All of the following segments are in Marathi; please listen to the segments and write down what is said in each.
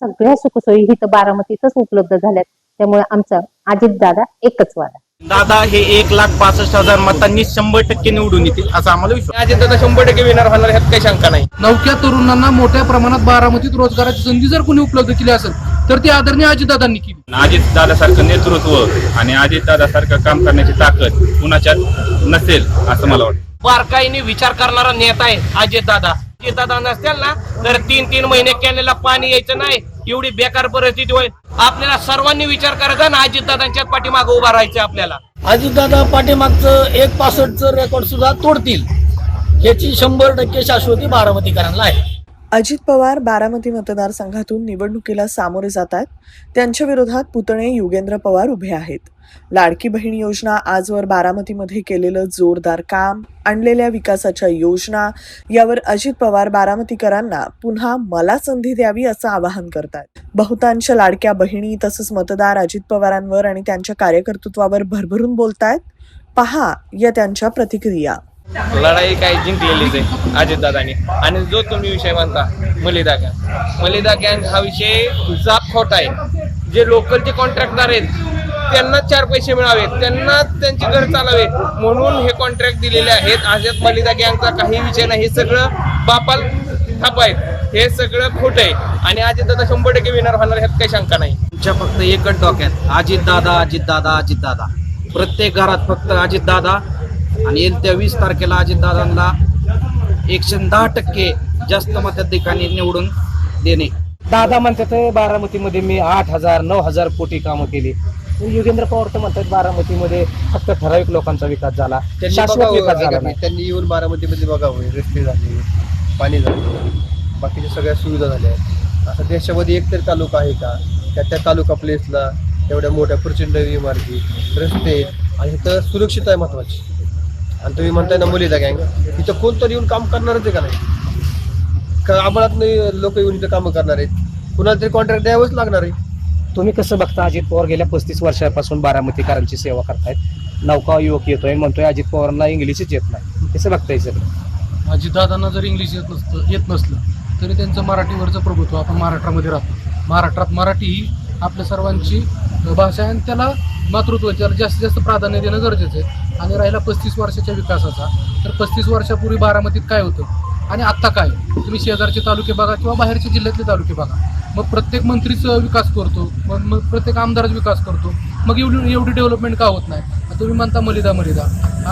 सगळ्या सुखसोयी इथं बारामतीतच उपलब्ध झाल्यात. त्यामुळे आमचा अजित दादा एकच वादा दादा हे एक लाख पासष्ट हजार मतांनी शंभर टक्के निवडून येतील असा आम्हाला विश्वास. अजित दादा शंभर टक्के विनर होणार ह्यात काही शंका नाही. नवख्या तरुणांना मोठ्या प्रमाणात बारामतीत रोजगाराची संधी जर कोणी उपलब्ध केली असेल तर ती आदरणीय अजितदादांनी केली. अजित दादासारखं नेतृत्व आणि अजित दादासारखं काम करण्याची ताकद कुणाच्यात नसेल असं मला वाटतं. बारकाईने विचार करणारा नेता आहे अजित दादा. शेतात दादा ना तर तीन तीन महिने कॅनेला पाणी यायचं नाही. एवढी बेकार परिस्थिती होईल. आपल्याला सर्वांनी विचार करायचा ना अजितदादांच्या पाठीमागे उभा राहायचं आपल्याला. अजितदादा पाठीमागचं एक पासष्टचं रेकॉर्ड सुद्धा तोडतील. याची शंभर टक्के शाश्वती बारामतीकरांना आहे. अजित पवार बारामती मतदारसंघातून निवडणुकीला सामोरे जात आहेत त्यांच्या विरोधात पुतणे युगेंद्र पवार उभे आहेत. लाडकी बहीण योजना आजवर बारामतीमध्ये केलेलं जोरदार काम आणलेल्या विकासाच्या योजना यावर अजित पवार बारामतीकरांना पुन्हा मला संधी द्यावी असं आवाहन करतात. बहुतांश लाडक्या बहिणी तसंच मतदार अजित पवारांवर आणि त्यांच्या कार्यकर्तृत्वावर भरभरून बोलतायत. पहा या त्यांच्या प्रतिक्रिया. लढाई काय जिंकलेलीच आहे अजितदादांनी. आणि जो तुम्ही विषय म्हणता मलिदा गँग मलिदा गँग हा विषय जात खोटा आहे. जे लोकलचे कॉन्ट्रॅक्टदार आहेत त्यांना चार पैसे मिळावेत. त्यांना त्यांची घर चालावे म्हणून हे कॉन्ट्रॅक्ट दिलेले आहेत. अशात मलिदा गँगचा काही विषय नाही. हे सगळं बापाल थाप आहेत. हे सगळं खोट आहे. आणि अजितदादा शंभर टक्के विनर होणार ह्यात काही शंका नाही. तुमच्या फक्त एकच डोक्यात. अजित दादा अजितदादा. दादा प्रत्येक घरात फक्त अजित दादा आणि येत्या वीस तारखेला अजित दादांना एकशे दहा टक्के जास्त मताधिकांनी निवडून देणे. दादा म्हणतात बारामतीमध्ये मी आठ हजार नऊ हजार कोटी कामं केली. युगेंद्र पवार तर म्हणतात बारामतीमध्ये फक्त ठराविक लोकांचा विकास झाला. शाश्वत विकास झाला नाही. त्यांनी येऊन बारामतीमध्ये बघावं रस्ते झाले पाणी झालं बाकीच्या सगळ्या सुविधा झाल्या. आहेत असं देशामध्ये एकतरी तालुका आहे का? त्या त्या तालुका प्लेसला एवढ्या मोठ्या प्रचंड इमारती रस्ते आणि इथं सुरक्षित आहे महत्वाची. आणि तुम्ही म्हणताय ना मुलीचा गँग इथं कोणतरी येऊन काम करणारच आहे का नाही? का आम्हाला नाही लोक येऊन इथं कामं करणार आहेत? कुणाला तरी कॉन्ट्रॅक्ट द्यावंच लागणार आहे. तुम्ही कसं बघता अजित पवार गेल्या पस्तीस वर्षापासून बारामतीकरांची सेवा करतायत. नौका युवक येतोय म्हणतोय अजित पवारांना इंग्लिशच येत नाही. कसं बघताय सर अजितदादांना जर इंग्लिश येत नसतं येत नसलं तरी त्यांचं मराठीवरचं प्रभुत्व आपण महाराष्ट्रामध्ये राहतो. महाराष्ट्रात मराठी ही आपल्या सर्वांची भाषा आहे आणि त्याला मातृत्वाच्याला जास्तीत जास्त प्राधान्य देणं गरजेचं आहे आणि राहिला पस्तीस वर्षाच्या विकासाचा तर पस्तीस वर्षापूर्वी बारामतीत काय होतं? आणि आत्ता काय? तुम्ही शेजारचे तालुके बघा किंवा बाहेरचे जिल्ह्यातले तालुके बघा. मग प्रत्येक मंत्रीचं विकास करतो मग मग प्रत्येक आमदाराचा विकास करतो. मग एवढी एवढी डेव्हलपमेंट का होत नाही? तुम्ही म्हणता मलिदा मलिदा.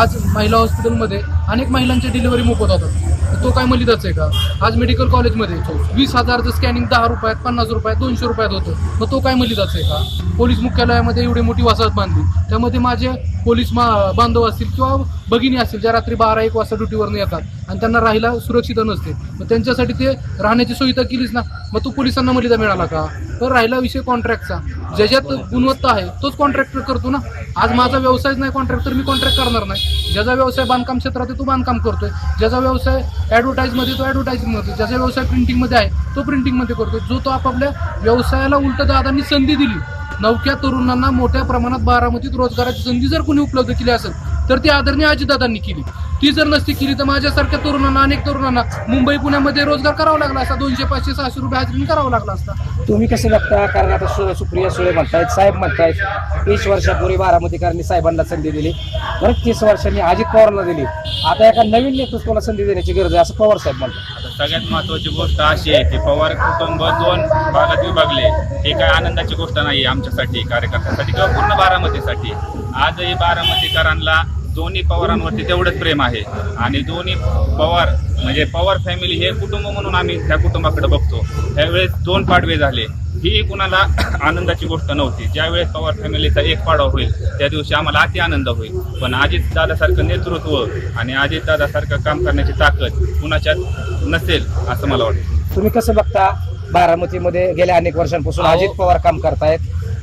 आज महिला हॉस्पिटलमध्ये अनेक महिलांच्या डिलिव्हरी मोफत होतात. तो काय मलिदाच आहे का? आज मेडिकल कॉलेजमध्ये वीस हजारचं स्कॅनिंग दहा रुपयात पन्नास रुपयात दोनशे रुपयात होतं. मग तो काय मलिदाच आहे का? पोलीस मुख्यालयामध्ये एवढी मोठी वसाहत बांधली. त्यामध्ये माझे पोलीस मा बांधव असतील किंवा भगिनी असतील ज्या रात्री बारा एक वाजता ड्युटीवरनं येतात. आणि त्यांना राहायला सुरक्षित नसते. मग त्यांच्यासाठी ते राहण्याची सुविधा केलीच ना. मग तो पोलिसांना मलिदा मिळाला का? तर राहिला विषय कॉन्ट्रॅक्टचा ज्याच्यात गुणवत्ता आहे तोच कॉन्ट्रॅक्टर करतो ना. आज माझा व्यवसायच नाही कॉन्ट्रॅक्टर मी कॉन्ट्रॅक्ट करणार नाही. ज्याचा व्यवसाय बांधकाम क्षेत्रात आहे तो बांधकाम करतोय. ज्याचा व्यवसाय ॲडव्हर्टाईजमध्ये तो ॲडव्हर्टाईजमध्ये ज्याचा व्यवसाय प्रिंटिंगमध्ये आहे तो प्रिंटिंगमध्ये करतोय. जो तो आपापल्या व्यवसायाला उलट दादांनी संधी दिली. नवख्या तरुणांना मोठ्या प्रमाणात बारामतीत रोजगाराची संधी जर कोणी उपलब्ध केली असेल तर ती आदरणीय अजितदादांनी केली. ती जर नसती केली तर माझ्यासारख्या तरुणांना अनेक तरुणांना मुंबई पुण्यामध्ये रोजगार करावा लागला असता. दोनशे पाचशे सहाशे रुपये हजरीन करावा लागला असता. तुम्ही कसं बघता? कारण आता सु सुप्रिया सुळे म्हणतायत साहेब म्हणतायत तीस वर्षापूर्वी बारामतीकरांनी साहेबांना संधी दिली. परत तीस वर्षांनी अजित पवारला दिली. आता एका नवीन नेतृत्वाला संधी देण्याची गरज आहे असं पवार साहेब म्हणतात. सगळ्यात महत्वाची गोष्ट अशी आहे की पवार कुटुंब दोन भागात विभागले हे काय आनंदाची गोष्ट नाही आमच्यासाठी कार्यकर्त्यांसाठी किंवा पूर्ण बारामतीसाठी. आजही बारामतीकरांना दोन्ही पवारांवरती तेवढंच प्रेम आहे. आणि दोन्ही पवार म्हणजे पवार फॅमिली हे कुटुंब म्हणून आम्ही त्या कुटुंबाकडे बघतो. त्यावेळेस दोन पाडवे झाले. ही कुणाला आनंदाची गोष्ट नव्हती. ज्यावेळेस पवार फॅमिलीचा एक पाडवा होईल त्या दिवशी आम्हाला अति आनंद होईल. पण अजित दादासारखं नेतृत्व आणि अजित दादासारखं काम करण्याची ताकद कुणाच्यात नसेल असं मला वाटतं. तुम्ही कसं बघता बारामतीमध्ये गेल्या अनेक वर्षांपासून. अजित पवार काम करतायत?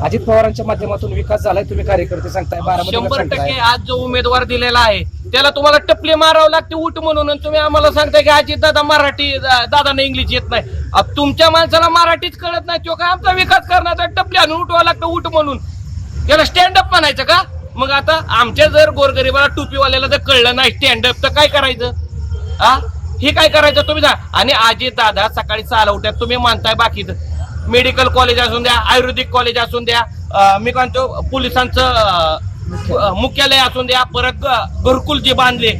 अजित पवारांच्या माध्यमातून विकास झालाय तुम्ही कार्यकर्ते सांगताय शंभर टक्के आज जो उमेदवार दिलेला आहे त्याला तुम्हाला टपले मारावं लागते उठ म्हणून आणि तुम्ही आम्हाला सांगताय की अजित दादा मराठी दादांना इंग्लिश येत नाही. अब तुमच्या माणसाला मराठीच कळत नाही तो काय आमचा विकास करण्याचा टपले आणून उठवावं लागतं उठ म्हणून. त्याला स्टँड अप म्हणायचं का? मग आता आमच्या जर गोरगरीबाला टोपीवाल्याला जर कळलं नाही स्टँड अप तर काय करायचं? हा हे काय करायचं? तुम्ही जा. आणि अजित दादा सकाळी उठ्यात तुम्ही मानताय बाकीचं. मेडिकल कॉलेज असून द्या आयुर्वेदिक कॉलेज असून द्या मी म्हणतो पोलिसांचं मुख्यालय असून द्या परत ग- घरकुल जे बांधले.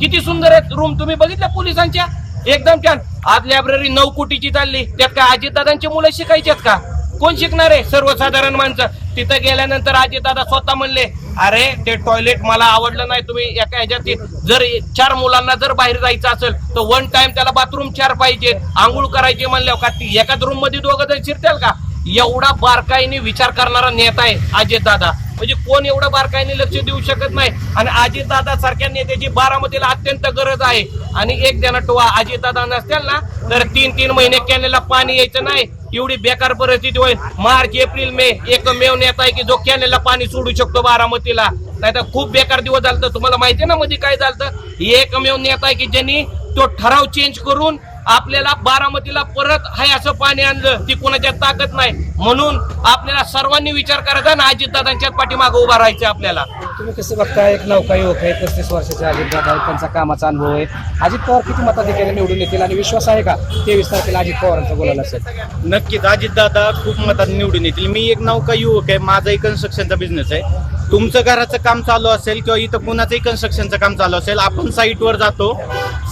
किती सुंदर आहेत रूम तुम्ही बघितल्या पोलिसांच्या? एकदम छान. आज लायब्ररी नऊ कोटीची चालली. त्यात काय अजितदादांची मुलं शिकायच्यात का? कोण शिकणार आहे? सर्वसाधारण माणसं. तिथं गेल्यानंतर अजितदादा स्वतः म्हणले अरे ते टॉयलेट मला आवडलं नाही तुम्ही एका ह्याच्यात जर चार मुलांना जर बाहेर जायचं असेल तर वन टाइम त्याला बाथरूम चार पाहिजे आंघोळ करायचे म्हणल्यावर का? ती एकाच रूममध्ये दोघं जण शिरतील का? एवढा बारकाईने विचार करणारा नेता आहे अजित दादा म्हणजे कोण एवढा बारकाईने लक्ष देऊ शकत नाही? आणि अजित दादा सारख्या नेत्याची बारामतीला अत्यंत गरज आहे. आणि एक जण टोवा अजित दादा नसतील ना तर तीन तीन महिने कॅनेलला पाणी यायचं नाही. एवढी बेकार परिस्थिती होईल. मार्च एप्रिल मे एकमेव नेता आहे की जो कॅनेलला पाणी सोडू शकतो बारामतीला. नाही तर खूप बेकार दिवस झालं तुम्हाला माहिती ना मध्ये काय झालं एकमेव नेता आहे की ज्यांनी तो ठराव चेंज करून आपल्याला बारामतीला परत हाय असं पाणी आणलं ती कोणाच्यात ताकद नाही. म्हणून आपल्याला सर्वांनी विचार करायचा ना अजितदादांच्याच पाठीमागे उभा राहायचं आपल्याला. तुम्ही कसं बघता एक नौका युवक आहे पस्तीस वर्षाचे अजित दादा आहेत त्यांचा कामाचा अनुभव आहे. अजित पवार किती मताधिकारी निवडून येतील आणि विश्वास आहे का? तेवीस तारखेला अजित पवारांचा बोलायला असेल. नक्कीच अजितदादा खूप मतात निवडून येतील. मी एक नौका युवक आहे माझाही कन्स्ट्रक्शनचा बिझनेस आहे. तुमचं घराचं काम चालू असेल किंवा इथं कुणाचंही कन्स्ट्रक्शनचं काम चालू असेल आपण साईटवर जातो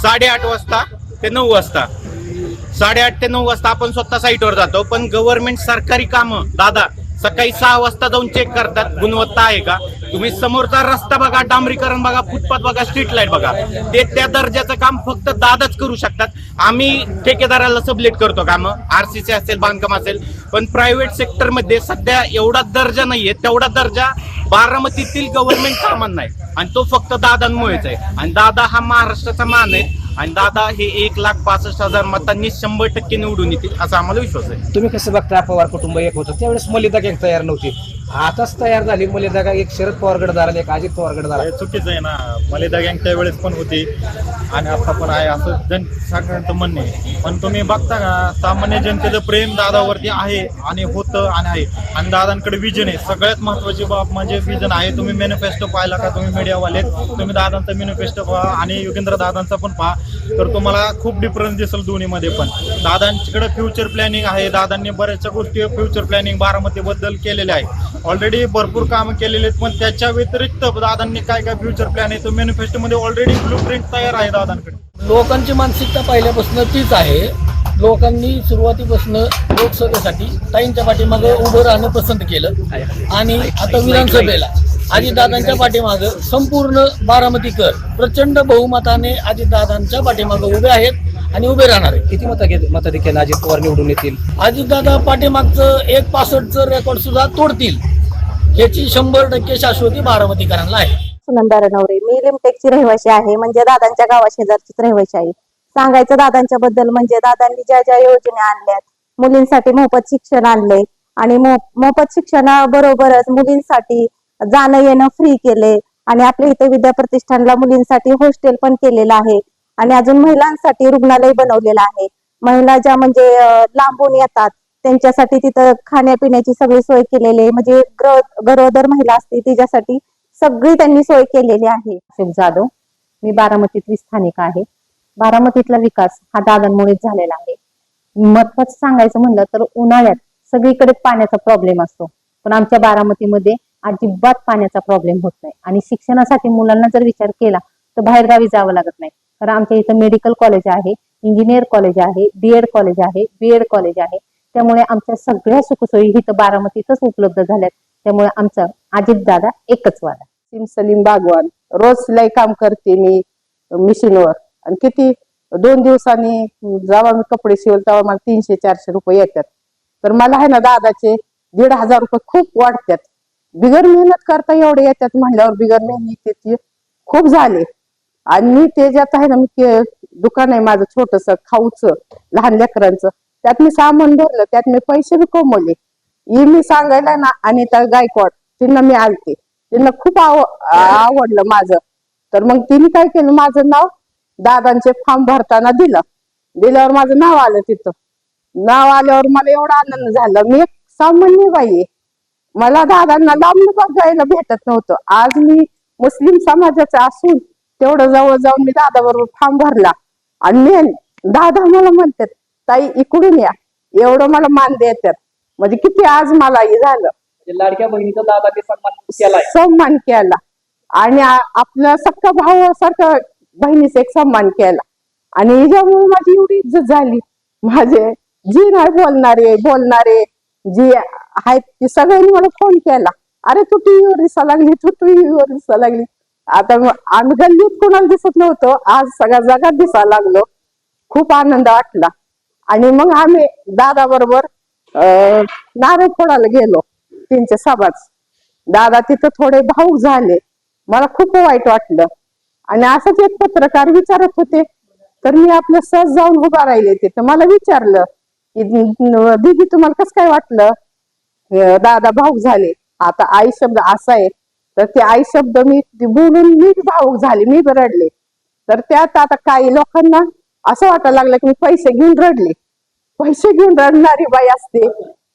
साडेआठ वाजता ते नऊ वाजता. साडेआठ ते नऊ वाजता आपण स्वतः साईटवर जातो पण गव्हर्नमेंट सरकारी कामं दादा सकाळी सहा वाजता जाऊन चेक करतात गुणवत्ता आहे का? तुम्ही समोरचा रस्ता बघा डांबरीकरण बघा फुटपाथ बघा स्ट्रीट लाइट बघा. ते त्या दर्जाचं काम फक्त दादाच करू शकतात. आम्ही ठेकेदाराला सबलेट करतो कामं. आरसीसी असेल बांधकाम असेल पण प्रायव्हेट सेक्टरमध्ये सध्या एवढा दर्जा नाहीये तेवढा दर्जा बारामतीतील गव्हर्नमेंट कामांना आहे. आणि तो फक्त दादांमुळेच आहे. आणि दादा हा महाराष्ट्राचा मान आहे. आणि दादा हे एक लाख पासष्ट हजार मतांनी शंभर टक्के निवडून येतील असा आम्हाला विश्वास आहे. तुम्ही कसं बघता पवार कुटुंब एक होतं. त्यावेळेस मलिदा गँग तयार नव्हती. आताच तयार झाली. मलिदा गँग एक शरद पवारगड झाला एक अजित पवारगड झाला. हे चुकीचं आहे ना. मलिदा गँग त्यावेळेस पण होती आणि आता पण आहे असं जन सगळ्यांचं म्हणणे पण तुम्ही बघता का सामान्य जनतेचं प्रेम दादावरती आहे आणि होतं आणि आहे. आणि दादांकडे विजन आहे. सगळ्यात महत्वाची बाब म्हणजे विजन आहे. तुम्ही मॅनिफेस्टो पाहिला का तुम्ही मीडियावाले तुम्ही दादांचा मॅनिफेस्टो पहा आणि योगेंद्र दादांचा पण पहा. तर तुम्हाला खूप डिफरन्स दिसेल दोन्हीमध्ये पण. दादांकडे फ्युचर प्लॅनिंग आहे. दादांनी बऱ्याचशा गोष्टी फ्युचर प्लॅनिंग बारामतीबद्दल केलेल्या आहे ऑलरेडी भरपूर काम केलेले आहेत पण त्याच्या व्यतिरिक्त दादांनी काय काय फ्युचर प्लॅन आहे तो मॅनिफेस्टोमध्ये ऑलरेडी ब्लू प्रिंट तयार आहे दादांकडे. लोकांची मानसिकता पहिल्यापासून तीच आहे. लोकांनी सुरुवातीपासून लोकसभेसाठी ताईंच्या पाठीमागं उभं राहणं पसंत केलं. आणि आता विधानसभेला अजितदादांच्या पाठीमागं संपूर्ण बारामतीकर प्रचंड बहुमताने अजितदादांच्या पाठीमागं उभे आहेत. आणि उभे राहणार आहेत किती मत मताधिक्याने अजित पवार निवडून येतील? अजितदादा पाठीमागचं एक पासष्टचं रेकॉर्ड सुद्धा तोडतील. याची शंभर टक्के शाश्वती बारामतीकरांना आहे. सुनंदा रणवरे मी लिमटेकची रहिवाशी आहे म्हणजे दादांच्या गावा शेजारचीच रहिवाशी आहे. सांगायचं दादांच्या बद्दल म्हणजे दादांनी ज्या ज्या योजना आणल्यात मुलींसाठी मोफत शिक्षण आणले आणि मोफत शिक्षणाबरोबरच मुलींसाठी जाणं येणं फ्री केले आणि आपल्या इथे विद्या प्रतिष्ठानला मुलींसाठी हॉस्टेल पण केलेलं आहे. आणि अजून महिलांसाठी रुग्णालय बनवलेलं आहे. महिला ज्या म्हणजे लांबून येतात त्यांच्यासाठी तिथं खाण्यापिण्याची सगळी सोय केलेली आहे. म्हणजे गरोदर महिला असते तिच्यासाठी सगळी त्यांनी सोय केलेली आहे. शिव जाधव मी बारामतीतली स्थानिक आहे. बारामतीतला विकास हा दादांमुळेच झालेला आहे. महत्वाचं सांगायचं म्हणलं तर उन्हाळ्यात सगळीकडे पाण्याचा प्रॉब्लेम असतो. पण आमच्या बारामतीमध्ये अजिबात पाण्याचा प्रॉब्लेम होत नाही. आणि शिक्षणासाठी मुलांना जर विचार केला तर बाहेरगावी जावं लागत नाही. कारण आमच्या इथं मेडिकल कॉलेज आहे इंजिनियर कॉलेज आहे बीएड कॉलेज आहे बीएड कॉलेज आहे. त्यामुळे आमच्या सगळ्या सुखसोयी इथं बारामतीतच उपलब्ध झाल्यात. त्यामुळे आमचा अजितदादा एकच वादा सिम सलीम बागवान रोज सिलाई काम करते मी मिशीनवर. आणि किती दोन दिवसांनी जेव्हा मी कपडे शिवल तेव्हा मला तीनशे चारशे रुपये येतात. तर मला आहे ना दादाचे दीड हजार रुपये खूप वाढतात. बिगर मेहनत करता एवढे येतात म्हणल्यावर बिगर मेहनतीची खूप झाले. आणि मी ज्यात आहे ना मी के- दुकान आहे माझं छोटस खाऊचं लहान लेकरांचं त्यात मी सामान भरलं त्यात मी पैसे बी कमवले. ही मी सांगायला ना अनिता गायकवाड तिनं मी आलते तिनं खूप आव आवडलं माझं. तर मग तिने काय केलं माझं नाव दादांचे फॉर्म भरताना दिलं. दिल्यावर माझं नाव आलं तिथं. नाव आल्यावर मला एवढा आनंद झाला. मी एक सामान्य बाई आहे. मला दादांना लांब बघायला भेटत नव्हतं. आज मी मुस्लिम समाजाचं असून तेवढं जवळ जाऊन मी दादा बरोबर फॉर्म भरला. आणि मेन दादा मला म्हणतात ताई इकडून या. एवढं मला मान देतात. म्हणजे किती आज मला हे झालं. लाडक्या बहिणीचा दादाने सन्मान केलाय. सन्मान केला. आणि आ- आपल्या सक्का भावासारखं बहिणीचा एक सन्मान केला. आणि हिच्यामुळे माझी एवढी इज्जत झाली. माझे जी नाही बोलणारे बोलणारे जी आहेत ती सगळ्यांनी मला फोन केला. अरे तू टीव्हीवर दिसा लागली तू टीव्हीवर दिसा लागली. आता आम्ही गल्लीत कोणाला दिसत नव्हतो. आज सगळ्या जगात दिसायला लागलो. खूप आनंद वाटला. आणि मग आम्ही दादा बरोबर नारळ फोडायला गेलो. त्यांच्या सभाच. दादा तिथं थोडे भाऊक झाले. मला खूप वाईट वाटलं. आणि असंच एक पत्रकार विचारत होते तर मी आपलं सहज जाऊन उभा राहिले तिथं मला विचारलं की दीदी तुम्हाला कसं काय वाटलं? दादा भाऊक झाले. आता आई शब्द असा आहे तर ते आई शब्द मी बोलून मी भाऊक झाले मी रडले. तर त्यात आता काही लोकांना असं वाटायला लागलं की मी पैसे घेऊन रडले. पैसे घेऊन रडणारी बाई असते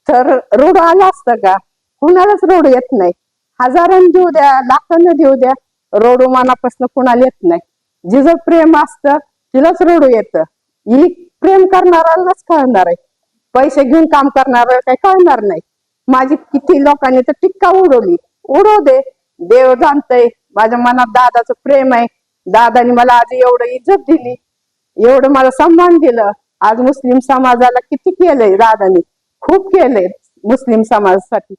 तर रोड आला असतं का? कुणालाच रोड येत नाही. हजारांनी देऊ द्या लाखांना देऊ द्या रोड मनापासून कुणाला येत नाही. जिचं प्रेम असतं तिलाच रोड येतं. ही प्रेम करणाऱ्यालाच कळणार आहे. पैसे घेऊन काम करणार काही कळणार नाही. माझी किती लोकांनी तर टिक्का उडवली. उडव दे देव जाणतय. माझ्या मनात दादाचं प्रेम आहे. दादानी मला आज एवढं इज्जत दिली. एवढं मला सन्मान दिलं. आज मुस्लिम समाजाला किती केलंय दादानी? खूप केलंय मुस्लिम समाजासाठी.